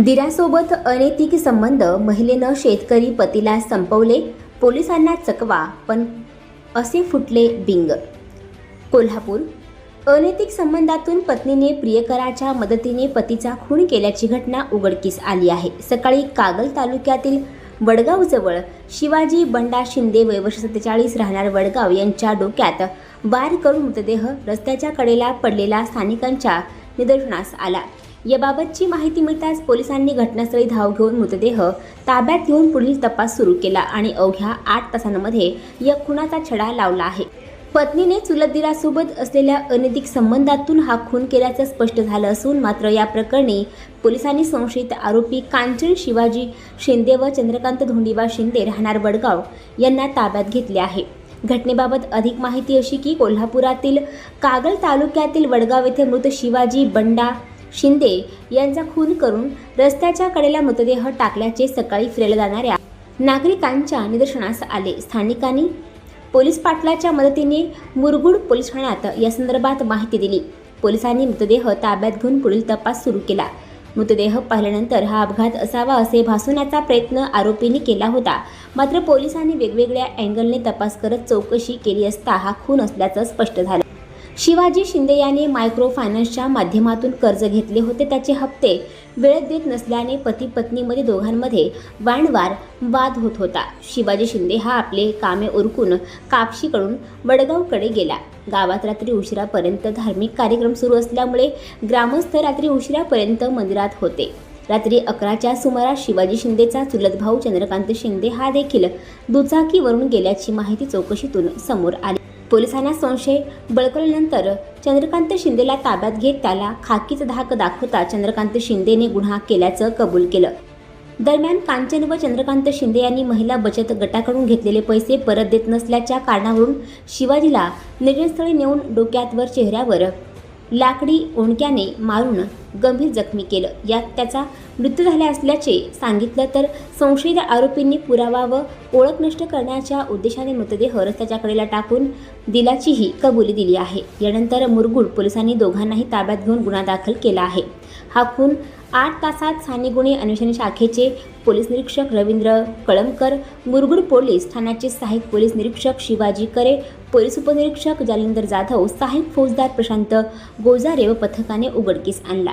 दिरासोबत अनैतिक संबंध महिलेनं शेतकरी पतीला संपवले पोलिसांना चकवा पण असे फुटले बिंग. कोल्हापूर अनैतिक संबंधातून पत्नीने प्रियकराच्या मदतीने पतीचा खून केल्याची घटना उघडकीस आली आहे. सकाळी कागल तालुक्यातील वडगावजवळ शिवाजी बंडा शिंदे वयवर्ष सत्तेचाळीस राहणार वडगाव यांच्या डोक्यात वार करून मृतदेह रस्त्याच्या कडेला पडलेला स्थानिकांच्या निदर्शनास आला. याबाबतची माहिती मिळताच पोलिसांनी घटनास्थळी धाव घेऊन मृतदेह ताब्यात घेऊन पुढील तपास सुरू केला आणि अवघ्या आठ तासांमध्ये या खुनाचा छडा लावला आहे. पत्नीने चुलत दिरासोबत असलेल्या अनैतिक संबंधातून हा खून केल्याचं स्पष्ट झालं असून मात्र या प्रकरणी पोलिसांनी संशयित आरोपी कांचन शिवाजी शिंदे व चंद्रकांत धोंडीबा शिंदे राहणार वडगाव यांना ताब्यात घेतले आहे. घटनेबाबत अधिक माहिती अशी की कोल्हापुरातील कागल तालुक्यातील वडगाव येथे मृत शिवाजी बंडा शिंदे यांचा खून करून रस्त्याच्या कडेला मृतदेह टाकल्याचे सकाळी फिरायला जाणाऱ्या नागरिकांच्या निदर्शनास आले. स्थानिकांनी पोलीस पाटलाच्या मदतीने मुरगुड पोलीस ठाण्यात या संदर्भात माहिती दिली. पोलिसांनी मृतदेह ताब्यात घेऊन पुढील तपास सुरू केला. मृतदेह पाहिल्यानंतर हा अपघात असावा असे भासवण्याचा प्रयत्न आरोपींनी केला होता. मात्र पोलिसांनी वेगवेगळ्या अँगलने तपास करत चौकशी केली असता हा खून असल्याचं स्पष्ट झालं. शिवाजी शिंदे यांनी मायक्रो फायनान्सच्या माध्यमातून कर्ज घेतले होते. त्याचे हप्ते वेळेत देत नसल्याने पती पत्नीमध्ये दोघांमध्ये वारंवार वाद होत होता. शिवाजी शिंदे हा आपले कामे उरकून कापशीकडून वडगावकडे गेला. गावात रात्री उशिरापर्यंत धार्मिक कार्यक्रम सुरू असल्यामुळे ग्रामस्थ रात्री उशिरापर्यंत मंदिरात होते. रात्री अकराच्या सुमारास शिवाजी शिंदेचा चुलत भाऊ चंद्रकांत शिंदे हा देखील दुचाकीवरून गेल्याची माहिती चौकशीतून समोर आली. पोलिसांना संशय बळकवल्यानंतर चंद्रकांत शिंदेला ताब्यात घेत त्याला खाकीचा धाक दाखवता चंद्रकांत शिंदेने गुन्हा केल्याचं कबूल केलं. दरम्यान कांचन व चंद्रकांत शिंदे यांनी महिला बचत गटाकडून घेतलेले पैसे परत देत नसल्याच्या कारणावरून शिवाजीला निर्णयस्थळी नेऊन डोक्यात वर चेहऱ्यावर लाकडी ओंडक्याने मारून गंभीर जखमी केलं. यात त्याचा मृत्यू झाला असल्याचे सांगितलं तर संशयित आरोपींनी पुरावा व ओळख नष्ट करण्याच्या उद्देशाने मृतदेह रस्त्याच्या कडेला टाकून दिल्याचीही कबुली दिली आहे. यानंतर मुरगुड पोलिसांनी दोघांनाही ताब्यात घेऊन गुन्हा दाखल केला आहे. हा खून आठ तासात स्थानिक गुन्हे अन्वेषण शाखेचे पोलीस निरीक्षक रवींद्र कळमकर मुरगुड पोलीस ठाण्याचे सहाय्यक पोलीस निरीक्षक शिवाजी करे पोलीस उपनिरीक्षक जालिंदर जाधव सहाय्यक फौजदार प्रशांत गोजारे व पथकाने उघडकीस आणला.